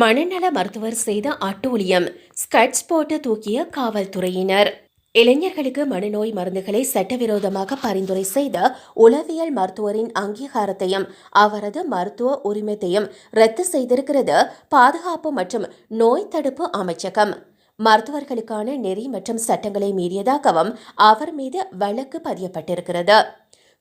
மனநல மருத்துவர் செய்த அட்டூழியம். ஸ்கட்ஸ் போட்டு தூக்கிய காவல்துறையினர். இளைஞர்களுக்கு மனநோய் மருந்துகளை சட்டவிரோதமாக பரிந்துரை செய்த உளவியல் மருத்துவரின் அங்கீகாரத்தையும் அவரது மருத்துவ உரிமத்தையும் ரத்து செய்திருக்கிறது பாதுகாப்பு மற்றும் நோய் தடுப்பு அமைச்சகம். மருத்துவர்களுக்கான நெறி மற்றும் சட்டங்களை மீறியதாகவும் அவர் மீது வழக்கு பதியப்பட்டிருக்கிறது.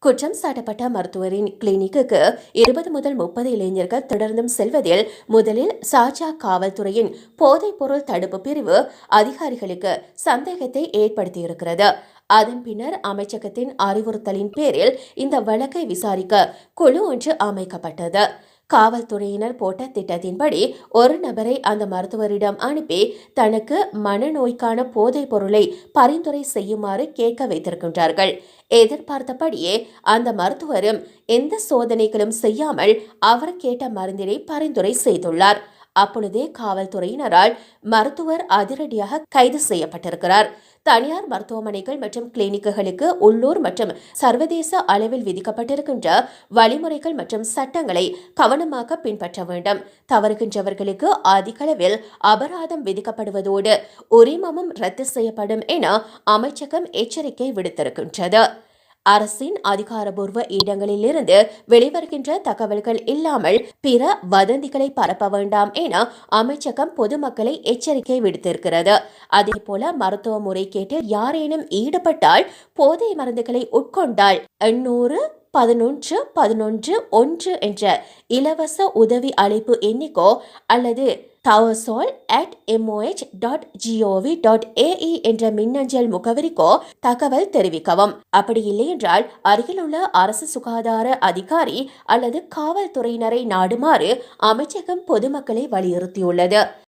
குற்றம் சாட்டப்பட்ட மருத்துவரின் கிளினிக்குக்கு இருபது முதல் முப்பது இளைஞர்கள் தொடர்ந்தும் செல்வதில் முதலில் சாஜா காவல்துறையின் போதைப்பொருள் தடுப்பு பிரிவு அதிகாரிகளுக்கு சந்தேகத்தை ஏற்படுத்தியிருக்கிறது. அதன் பின்னர் அமைச்சகத்தின் அறிவுறுத்தலின் பேரில் இந்த வழக்கை விசாரிக்க குழு ஒன்று அமைக்கப்பட்டது. காவல்துறையினர் போட்ட திட்டத்தின்படி ஒரு நபரை அந்த மருத்துவரிடம் அனுப்பி தனக்கு மனநோய்க்கான போதைப் பொருளை பரிந்துரை செய்யுமாறு கேட்க வைத்திருக்கின்றார்கள். எதிர்பார்த்தபடியே அந்த மருத்துவரும் எந்த சோதனைகளும் செய்யாமல் அவர் கேட்ட மருந்தினை பரிந்துரை செய்துள்ளார். அப்பொழுதே காவல்துறையினரால் மருத்துவர் அதிரடியாக கைது செய்யப்பட்டிருக்கிறார். தனியார் மருத்துவமனைகள் மற்றும் கிளினிக்குகளுக்கு உள்ளூர் மற்றும் சர்வதேச அளவில் விதிக்கப்பட்டிருக்கின்ற வழிமுறைகள் மற்றும் சட்டங்களை கவனமாக பின்பற்ற வேண்டும். தவறுகின்றவர்களுக்கு அதிகளவில் அபராதம் விதிக்கப்படுவதோடு உரிமமும் ரத்து செய்யப்படும் என அமைச்சகம் எச்சரிக்கை விடுத்திருக்கின்றது. அரசின் அதிகாரபூர்வ இடங்களிலிருந்து வெளிவருகின்ற தகவல்கள் இல்லாமல் பிற வதந்திகளை பரப்ப வேண்டாம் என அமைச்சகம் பொதுமக்களை எச்சரிக்கை விடுத்திருக்கிறது. அதேபோல மருத்துவ முறைகேட்டில் யாரேனும் ஈடுபட்டால் போதை மருந்துகளை உட்கொண்டால் எண்ணூறு பதினொன்று பதினொன்று ஒன்று என்ற இலவச உதவி அழைப்பு எண்ணிக்கோ அல்லது தவசோல் at MOH dot GOV dot AE என்ற மின்னஞ்சல் முகவரிக்கோ தகவல் தெரிவிக்கவும். அப்படி இல்லை என்றால் அருகிலுள்ள அரசு சுகாதார அதிகாரி அல்லது காவல்துறையினரை நாடுமாறு அமைச்சகம் பொதுமக்களை வலியுறுத்தியுள்ளது.